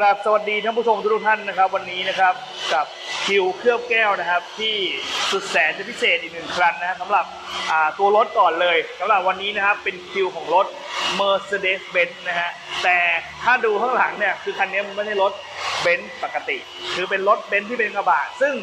ครับสวัสดีท่านผู้ชมทุกท่านนะครับ วันนี้นะครับกับคิวเคลือบแก้วนะครับ ที่สุดแสนจะพิเศษอีกหนึ่งครั้งนะสำหรับตัวรถก่อนเลยสำหรับวันนี้นะครับเป็นคิวของรถ Mercedes-Benz นะฮะแต่ถ้าดูข้างหลังเนี่ยคือคันนี้มันไม่ใช่รถ เบนซ์ปกติ คือเป็นรถเบนซ์ที่เป็นกระบะ ซึ่ง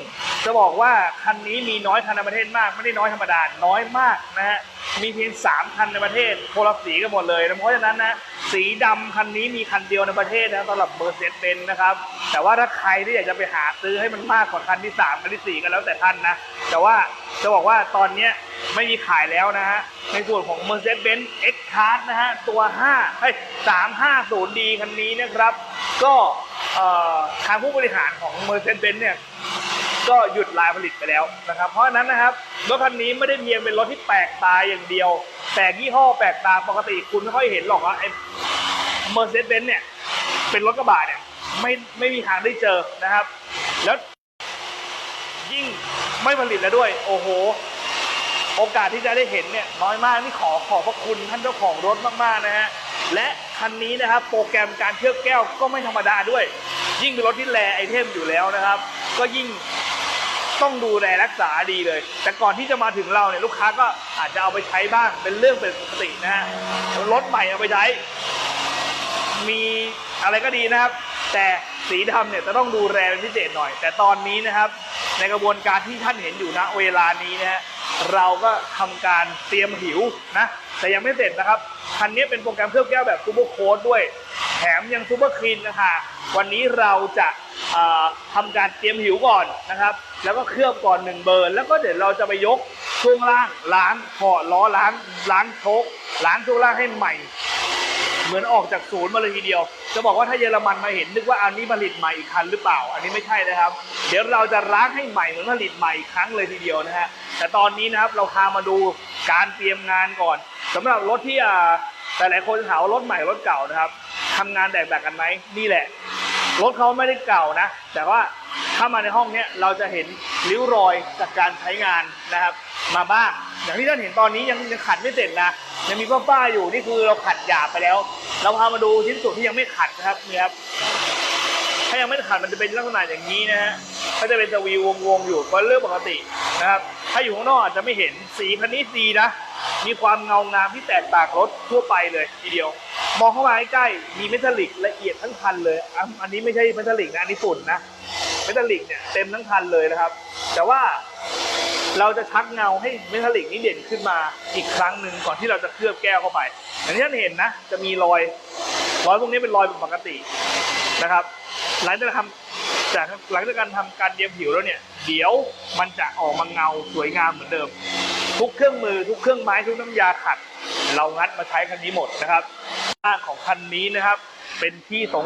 จะบอกว่าคันนี้มีน้อยคันในประเทศมาก ไม่ได้น้อยธรรมดา น้อยมากนะฮะ มีเพียง 3 คันในประเทศโคละสีกันหมดเลยนะเพราะฉะนั้นนะ สีดำคันนี้มีคันเดียวในประเทศนะสำหรับ Mercedes-Benz นะครับ แต่ว่าถ้าใครที่อยากจะไปหาซื้อให้มันมากกว่าคันที่ 3 คันที่ 4 กันแล้วแต่ท่านนะ แต่ว่าจะบอกว่าตอนเนี้ยไม่มีขายแล้วนะฮะ ในส่วนของ Mercedes-Benz X-Class นะฮะ ตัว 5 เฮ้ย 350D คันนี้นะครับ ก็ทางผู้บริหารของ Mercedes-Benz เนี่ยก็หยุดลายผลิตไปแล้วนะครับ เพราะฉะนั้นนะครับรถคันนี้ไม่ได้เพียงเป็นรถที่แปลกตาอย่างเดียว แปลกยี่ห้อแปลกตาปกติคุณไม่ค่อยเห็นหรอกว่าไอ้ Mercedes-Benz เนี่ยเป็นรถกระบะเนี่ยไม่ไม่มีทางได้เจอนะครับ แล้วยิ่งไม่ผลิตแล้วด้วย โอ้โห โอกาสที่จะได้เห็นเนี่ยน้อยมากนี่ขอขอบพระคุณท่านเจ้าของรถมากๆนะฮะและ คันนี้นะครับ โปรแกรมการเคลือบแก้วก็ไม่ธรรมดาด้วย ยิ่งเป็นรถที่แลไอเทมอยู่แล้วนะครับ ก็ยิ่งต้องดูแลรักษาดีเลย แต่ก่อนที่จะมาถึงเราเนี่ยลูกค้าก็อาจจะเอาไปใช้บ้างเป็นเรื่องเป็นปกตินะฮะรถใหม่เอาไปใช้ มีอะไรก็ดีนะครับ แต่สีดำเนี่ยจะต้องดูแลเป็นพิเศษหน่อย แต่ตอนนี้นะครับ ในกระบวนการที่ท่านเห็นอยู่ณเวลานี้นะฮะ เราก็ทำการเตรียมหิวนะแต่ยังไม่เสร็จนะครับ คันนี้เป็นโปรแกรมเคลือบแก้วแบบซูเปอร์โค้ดด้วย แถมยังซูเปอร์คลีนนะคะวันนี้เราจะเอ่อทำการเตรียมหิวก่อนนะครับ แล้วก็เคลือบก่อนหนึ่งเบอร์ แล้วก็เดี๋ยวเราจะไปยกช่วงล่างล้างถอดล้อล้างล้างโชกล้างช่วงล่างให้ใหม่ เหมือนออกจากศูนย์มาเลยทีเดียว จะบอกว่าถ้าเยอรมันมาเห็นนึกว่าอันนี้ผลิตใหม่อีกคันหรือเปล่า อันนี้ไม่ใช่นะครับ เดี๋ยวเราจะล้างให้ใหม่เหมือนผลิตใหม่อีกครั้งเลยทีเดียวนะฮะแต่ตอนนี้นะครับเราพามาดูการเตรียมงานก่อนสำหรับรถที่อ่าหลายๆคนถามว่ารถใหม่รถเก่านะครับทำงานแตกต่างกันไหมนี่แหละรถเขาไม่ได้เก่านะ แต่ว่า ถ้ามาในห้องเนี้ยเราจะเห็นริ้วรอยจากการใช้งานนะครับ มาบ้าง อย่างที่ท่านเห็นตอนนี้ยังยังขัดไม่เสร็จนะยังมีป้าๆอยู่นี่คือเราขัดหยาบไปแล้ว เราพามาดูชิ้นส่วนที่ยังไม่ขัดนะครับนี่ครับถ้ายังไม่ขัดมันจะเป็นลักษณะอย่างนี้นะฮะก็จะเป็นสวีวงๆอยู่ก็เรื่องปกตินะครับ ถ้าอยู่ข้างนอกอาจจะไม่เห็นสีคันนี้สีนะ มีความเงางามที่แตกต่างรถทั่วไปเลยทีเดียว มองเข้ามาใกล้ๆมีเมทัลลิกละเอียดทั้งคันเลย อันนี้ไม่ใช่เมทัลลิกนะอันนี้ฝุ่นนะ ทัลลิกเนี่ยเต็มทั้งคันเลยนะครับ แต่ว่าเราจะชักเงาให้เมทัลลิกนี้เด่นขึ้นมาอีกครั้งหนึ่งก่อนที่เราจะเคลือบแก้วเข้าไป อย่างที่ท่านเห็นนะ จะมีรอยรอยพวกนี้เป็นรอยปกตินะครับ หลังจากทำจากหลังจากการทำการเย็บผิวแล้วเนี่ย เดี๋ยวมันจะออกมาเงาสวยงามเหมือนเดิม ทุกเครื่องมือทุกเครื่องไม้ทุกน้ำยาขัด เรางัดมาใช้คันนี้หมดนะครับด้าของคันนี้นะครับ เป็นที่สง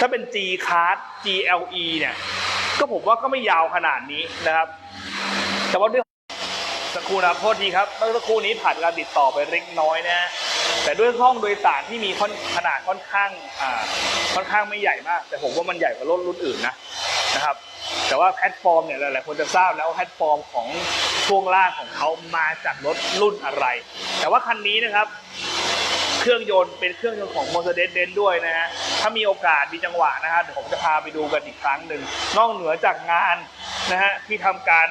ถ้าเป็น G Card GLE เนี่ยก็ผมว่าก็ไม่ยาวขนาดนี้นะครับ แต่ว่าด้วยสักครู่นะโทษทีครับเมื่อสักครู่นี้ผ่านการติดต่อไปเล็กน้อยนะฮะแต่ด้วยห้องโดยสารที่มีขนาดค่อนข้างอ่าค่อนข้างไม่ใหญ่มาก แต่ผมว่ามันใหญ่กว่ารถรุ่นอื่นนะนะครับแต่ว่าแพลตฟอร์มเนี่ยหลายๆคนจะทราบแล้วแพลตฟอร์มของช่วงล่างของเขามาจากรถรุ่นอะไร แต่ว่าคันนี้นะครับ เครื่องยนต์เป็นเครื่องยนต์ของ Mercedes-Benz ด้วยนะฮะ ถ้ามีโอกาสมีจังหวะนะฮะเดี๋ยวผมจะพาไปดูกันอีกครั้งหนึ่งนอกเหนือจากงานนะฮะที่ทำการ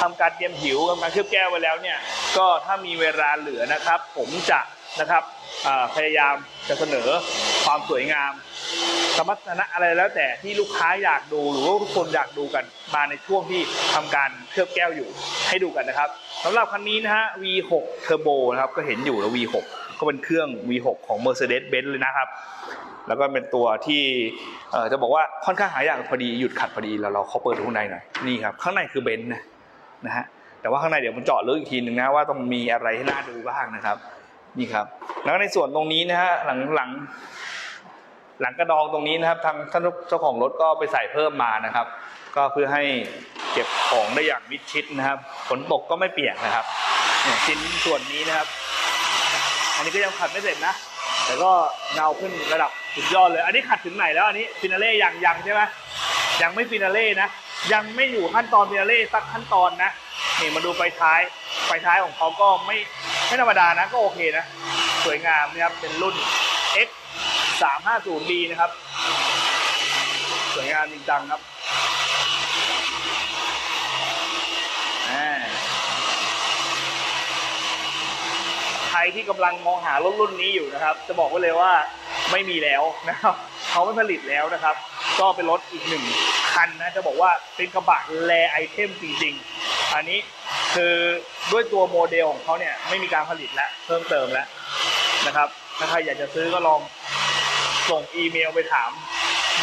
ทำการเตรียมหิวทำการเคลือบแก้วไว้แล้วเนี่ย ก็ถ้ามีเวลาเหลือนะครับ ผมจะนะครับพยายามจะเสนอความสวยงามสมรรถนะอะไรแล้วแต่ที่ลูกค้าอยากดูหรือว่าทุกคนอยากดูกันมาในช่วงที่ทำการเคลือบแก้วอยู่ให้ดูกันนะครับสำหรับคันนี้นะฮะ V6 Turbo นะครับก็เห็นอยู่แล้ว V6 ก็เป็นเครื่อง V6 ของ Mercedes-Benz เลยนะครับ แล้วก็เป็นตัวที่จะบอกว่าค่อนข้างหายากพอดีหยุดขัดพอดีแล้วเราเขาเปิดดูข้างในหน่อยนี่ครับข้างในคือเบนซ์นะนะฮะแต่ว่าข้างในเดี๋ยวมันเจาะลึกอีกทีหนึ่งนะว่าต้องมีอะไรให้น่าดูบ้างนะครับนี่ครับ แล้วในส่วนตรงนี้นะฮะหลังหลังหลังกระดองตรงนี้นะครับทางท่านเจ้าของรถก็ไปใส่เพิ่มมานะครับ ก็เพื่อให้เก็บของได้อย่างมิดชิดนะครับฝนตกก็ไม่เปียกนะครับชิ้นส่วนนี้นะครับ อันนี้ก็ยังขัดไม่เสร็จนะ แต่ก็เงาขึ้นระดับสุดยอดเลย อันนี้ขัดถึงไหนแล้วอันนี้ฟินาเล่ยังยังใช่ไหมยังไม่ฟินาเล่นะ ยังไม่อยู่ขั้นตอนฟินาเล่สักขั้นตอนนะนี่มาดูไฟท้ายไฟท้ายของเขาก็ไม่ไม่ธรรมดานะก็โอเคนะ สวยงามนะครับเป็นรุ่น X 350D นะครับ สวยงามจริงจังครับอ่าใค รที่กำลังมองหารถรุ่นนี้อยู่นะครับ จะบอกไว้เลยว่าไม่มีแล้วนะครับเขาไม่ผลิตแล้วนะครับ ก็เป็นรถอีกหนึ่งคันนะจะบอกว่าเป็นกระบะแลไอเทมจริงๆ อันนี้คือด้วยตัวโมเดลของเขาเนี่ยไม่มีการผลิตแล้วเพิ่มเติมแล้วนะครับถ้าใครอยากจะซื้อก็ลองส่งอีเมลไปถาม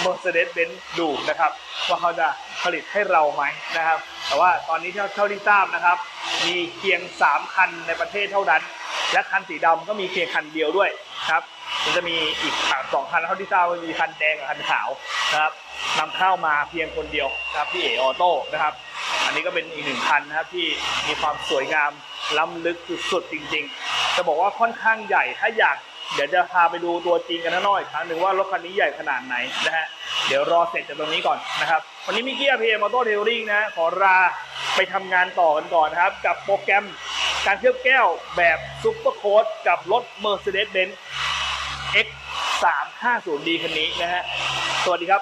Mercedes-Benz ดูนะครับ ว่าเขาจะผลิตให้เราไหมนะครับ แต่ว่าตอนนี้เท่าเท่าที่ทราบนะครับ มีเพียง 3 คันในประเทศเท่านั้น และคันสีดำก็มีเพียงคันเดียวด้วยครับมันจะมีอีกสองคันเท่าที่ทราบมีคันแดงกับคันขาวนะครับนำเข้ามาเพียงคนเดียวนะครับพี่เอออโต้นะครับ อันนี้ก็เป็นอีกหนึ่งคันนะครับที่มีความสวยงามล้ำลึกสุดๆจริง ๆ จะบอกว่าค่อนข้างใหญ่ถ้าอยากเดี๋ยวจะพาไปดูตัวจริงกันนะน้อยอีกครั้งหนึ่งว่ารถคันนี้ใหญ่ขนาดไหนนะฮะเดี๋ยวรอเสร็จจากตรงนี้ก่อนนะครับ วันนี้มีเกียร์พีเอ็มอโต้เทลลิ่งนะขอลาไปทำงานต่อกันก่อนนะครับ กับโปรแกรม การเคลือบแก้วแบบซุปเปอร์โค้ดกับรถ Mercedes-Benz X 3 5 0 D คันนี้นะฮะ สวัสดีครับ